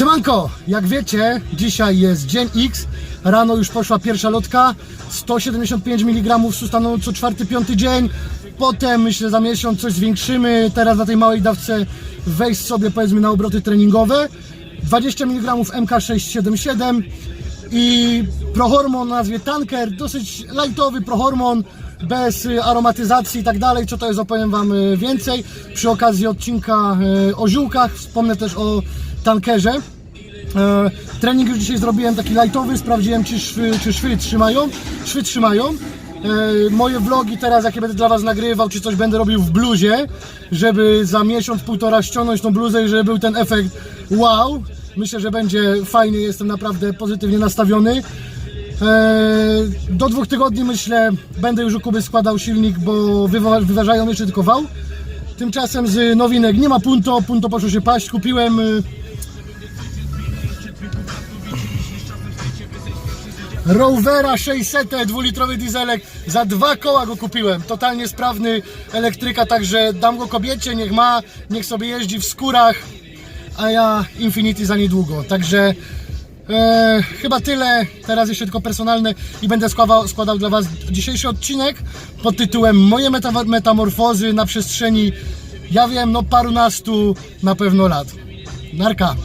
Siemanko, jak wiecie, dzisiaj jest dzień X, rano już poszła pierwsza lotka, 175 mg ustaną co czwarty, piąty dzień, potem myślę za miesiąc coś zwiększymy, teraz na tej małej dawce wejść sobie powiedzmy na obroty treningowe, 20 mg MK677 i prohormon o nazwie Tanker, dosyć lightowy prohormon, bez y, aromatyzacji i tak dalej, co to jest opowiem Wam y, więcej. Przy okazji odcinka y, o ziółkach wspomnę też o tankerze. E, Trening już dzisiaj zrobiłem taki lightowy, sprawdziłem czy szwy, czy szwy trzymają. Szwy trzymają. E, Moje vlogi teraz, jakie będę dla Was nagrywał, czy coś będę robił w bluzie, żeby za miesiąc, półtora ściągnąć tą bluzę i żeby był ten efekt wow. Myślę, że będzie fajny, jestem naprawdę pozytywnie nastawiony. Eee, Do dwóch tygodni myślę będę już u Kuby składał silnik, bo wywa- wyważają jeszcze tylko wał. Tymczasem z nowinek nie ma Punto, Punto poszło się paść, kupiłem Rovera 600, dwulitrowy dieselek, za dwa koła go kupiłem, totalnie sprawny elektryka, także dam go kobiecie, niech ma, niech sobie jeździ w skórach, a ja Infinity za niedługo, także e, chyba tyle, teraz jeszcze tylko personalne i będę składał, składał dla Was dzisiejszy odcinek pod tytułem Moje meta- metamorfozy na przestrzeni, ja wiem, no parunastu na pewno lat. Narka.